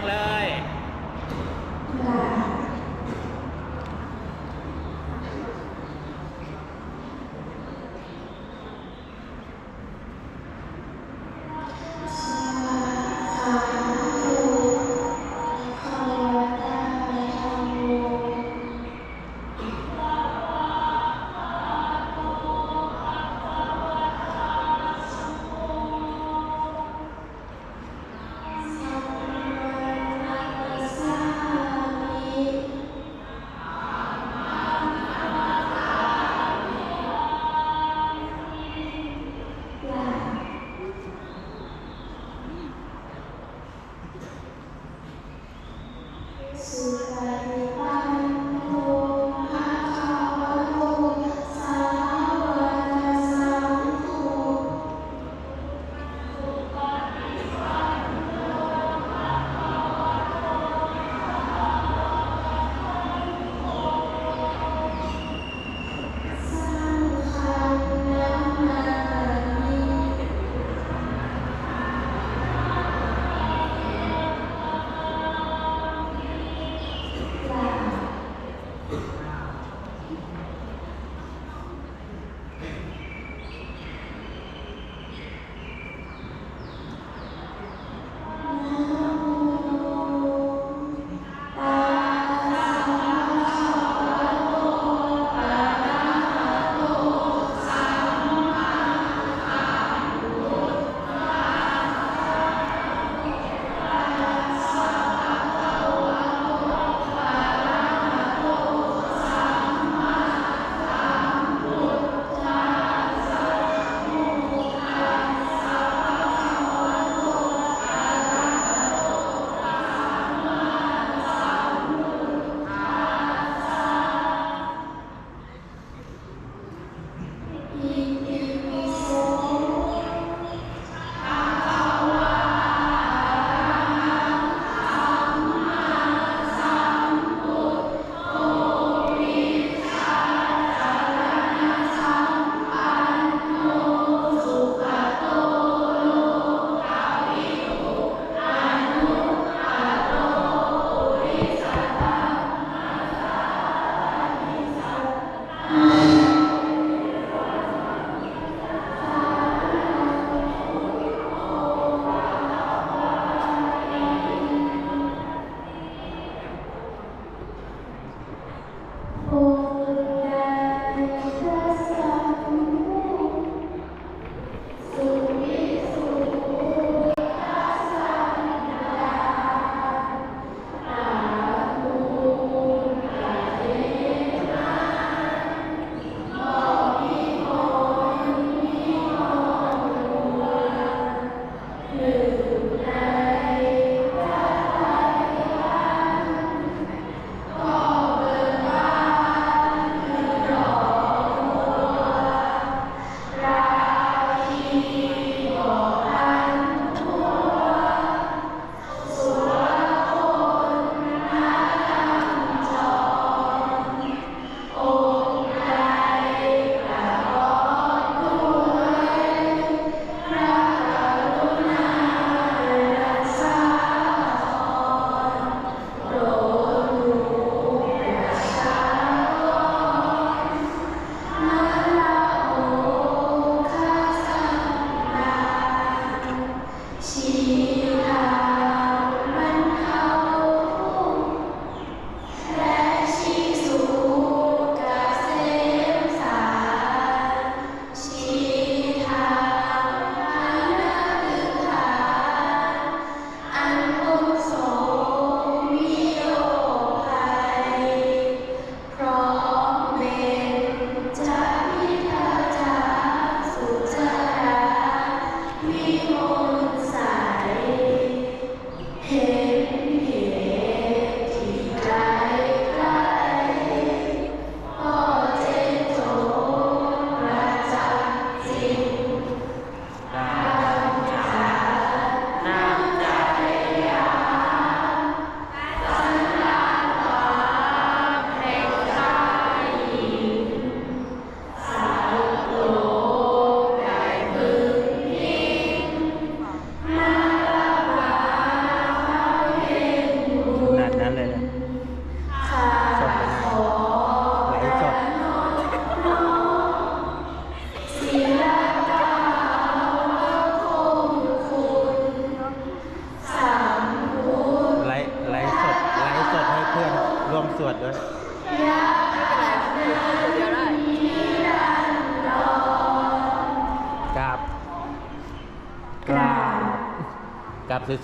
ไม่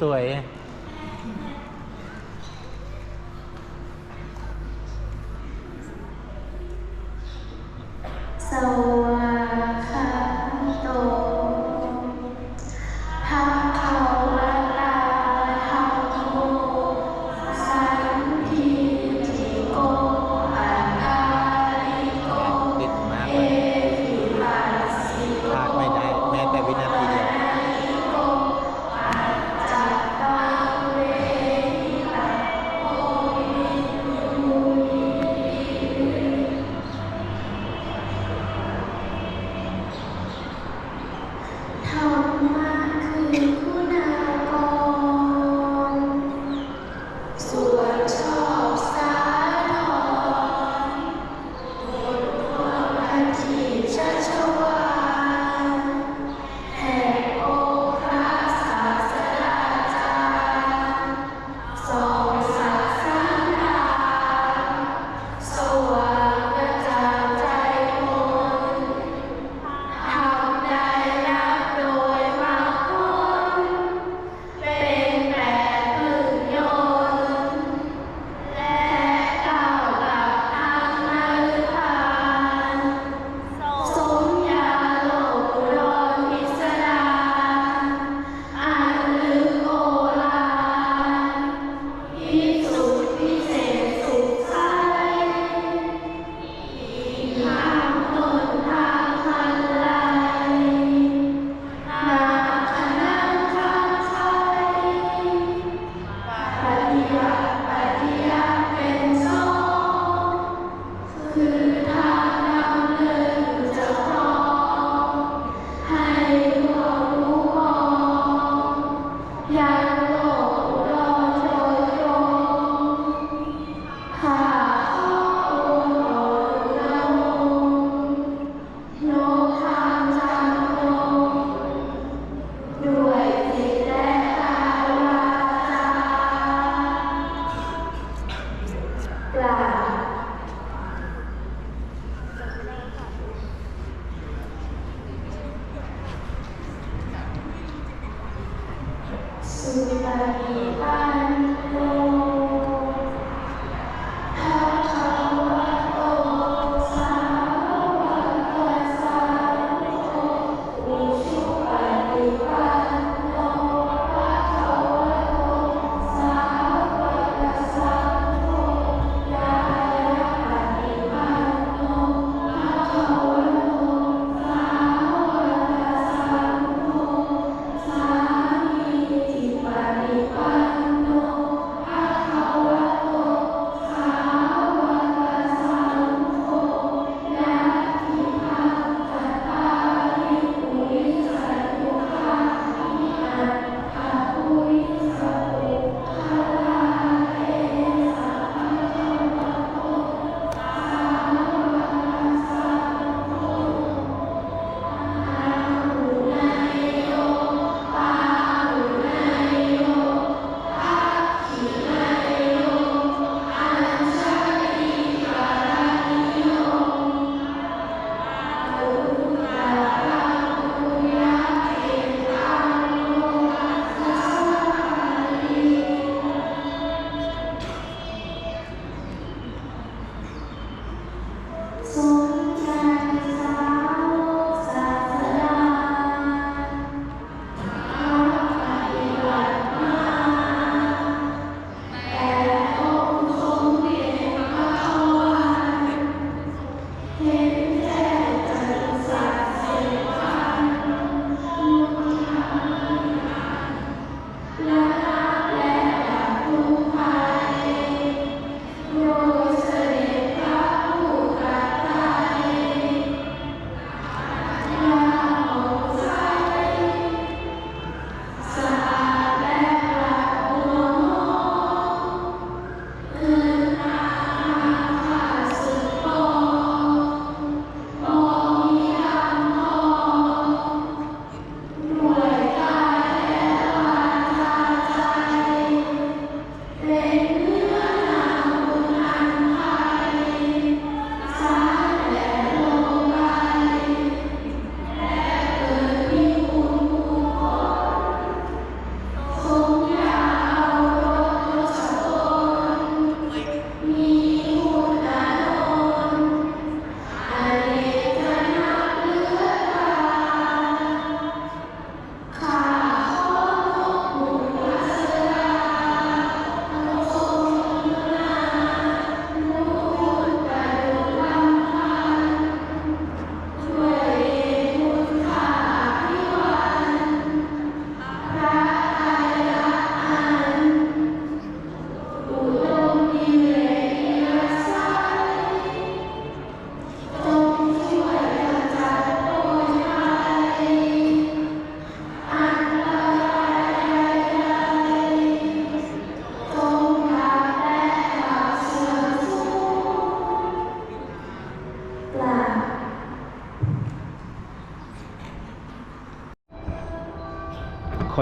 สวย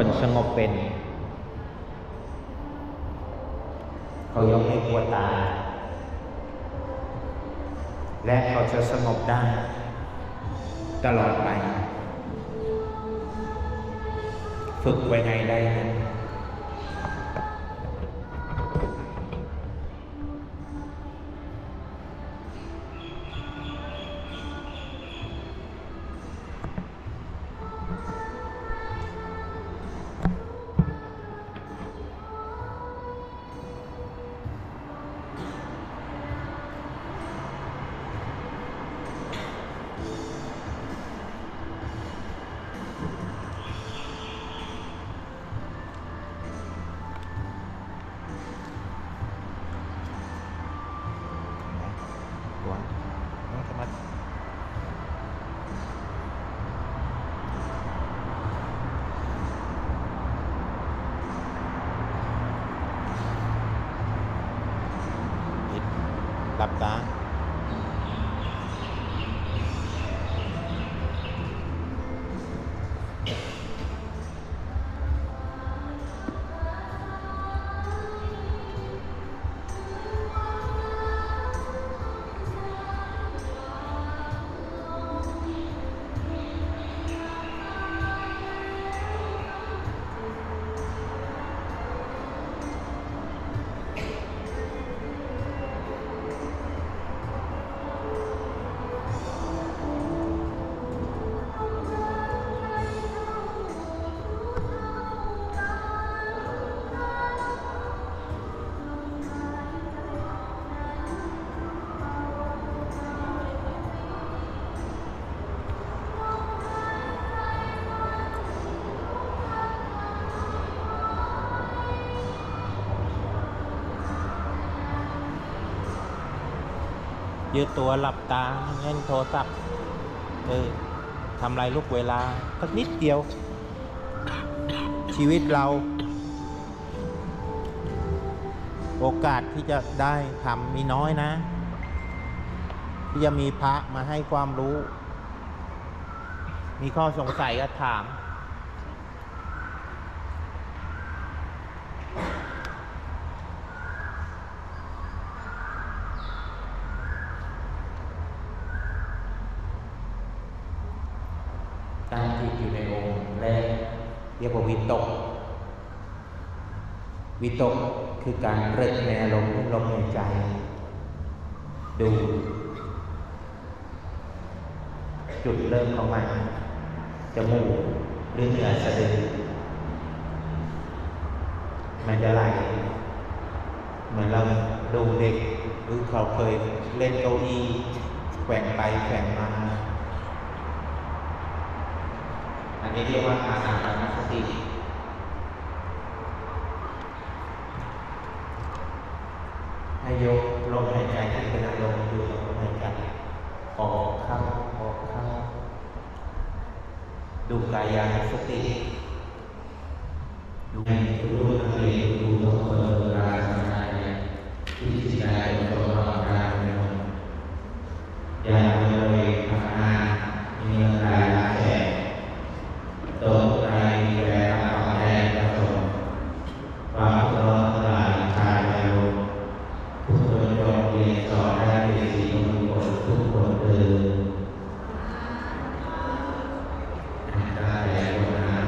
คนสงบเป็น เขายกให้กลัวตาย และเขาจะสงบได้ ตลอดไป ฝึกไว้ไงได้นั้น ยืดตัวหลับตาเล่นโทรศัพท์เออทำไรลูกเวลาสักนิดเดียว ชีวิตเรา โอกาสที่จะได้ทำมีน้อยนะ ที่จะมีพระมาให้ความรู้ มีข้อสงสัยก็ถาม ตั้งจิตอยู่ในองค์แรก เรียกว่าวิตก วิตกคือการเริกในอารมณ์ลมหายใจ ดู จุดเริ่มของมันจมูกหรือเหนือสะดือมันจะไหลเหมือนเราดูเด็กหรือเขาเคยเล่นเก้าอี้แกว่งไปแกว่งมา อั นี้เรียกว่าอาสาปานสติให้ยกลมหายใจที่เป็นอารมณ์ดูลมหายใจออกเข้าออกเข้าดูกายานุสติดูให้รู้ทั้งเองดูทุกคนเวลาทำงานเนี่ยที่จิตใจของตัวเราทำงานเนี่ยอย่าเอาตัวเองทำงานมีเงินรายรับแจก ตกใจแก่ตอบแทนประสงค์ความร้อนหลายชายในโลกทุกคนจงเรียนสอนได้เป็นสิ่งมงคลทุกคนเดินได้แล้วนะ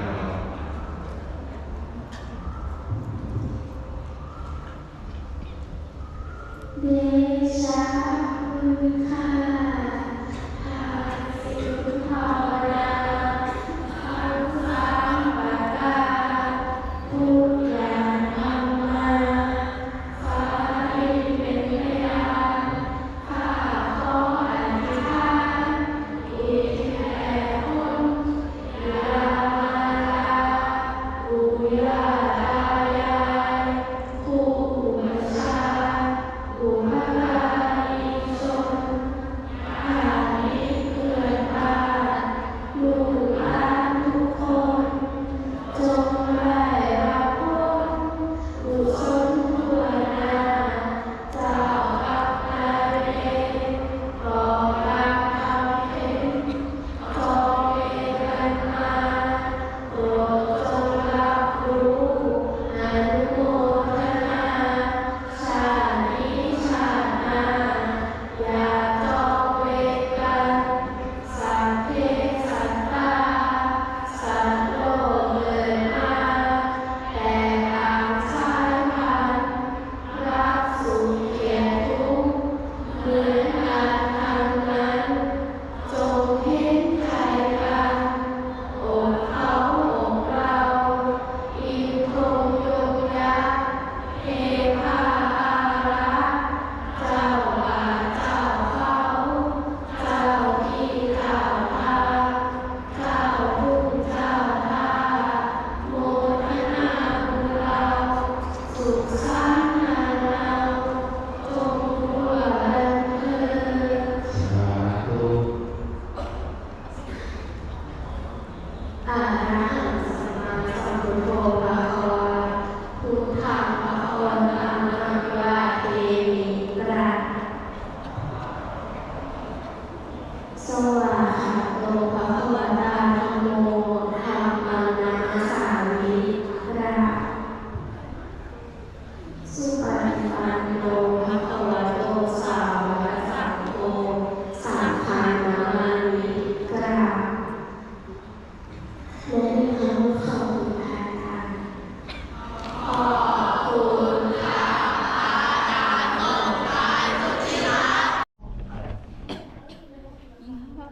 เ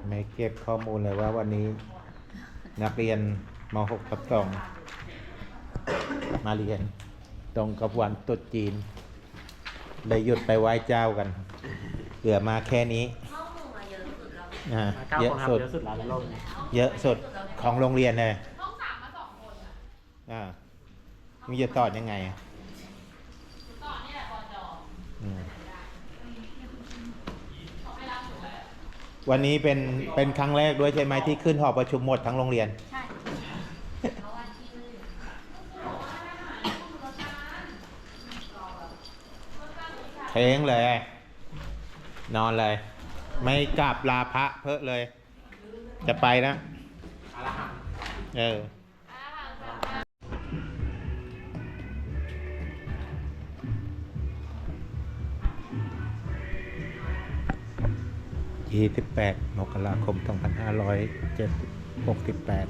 ไม่เก็บข้อมูลเลยว่าวันนี้นักเรียนม .6 ทับสองมาเรียน ตรงกับวันตรุษจีน เลยหยุดไปไหว้เจ้ากันเหลือมาแค่นี้อ่าเก้าเยคอะนครับสุด เยอะสุดแล้วในโลกนี้เยอะสุดของโรงเรียนเลยต้องสามมาสองคนอ่ามึงจะสอนยังไงสอนนี่แหละปจ วันนี้เป็นเป็นครั้งแรกด้วยใช่ไหมที่ขึ้นหอประชุมหมดทั้งโรงเรียน ใช่เท้งเลย นอนเลย ไม่กลับลาพระเพอะเลย จะไปนะ เออ ยี่สิบแปดมกราคมสองพันห้าร้อยเจ็ดหกสิบแปด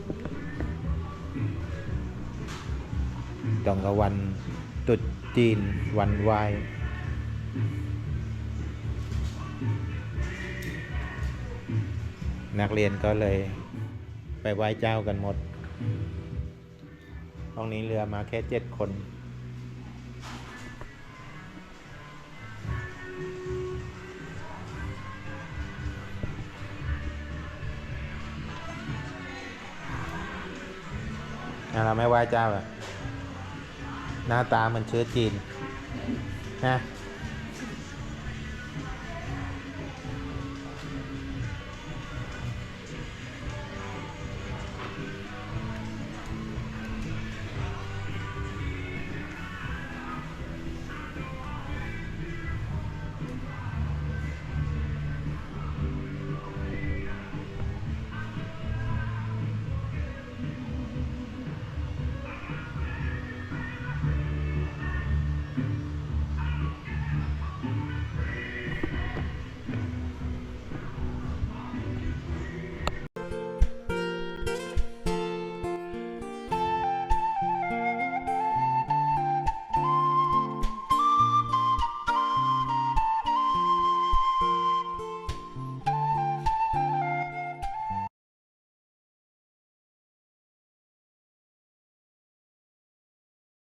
ตรงกับวันตรุษจีนวันไหวนักเรียนก็เลยไปไหว้เจ้ากันหมดห้องนี้เรือมาแค่เจ็ดคน เราไม่ไหว้เจ้าอกหน้าตาเหมันเชื้อจีนนะ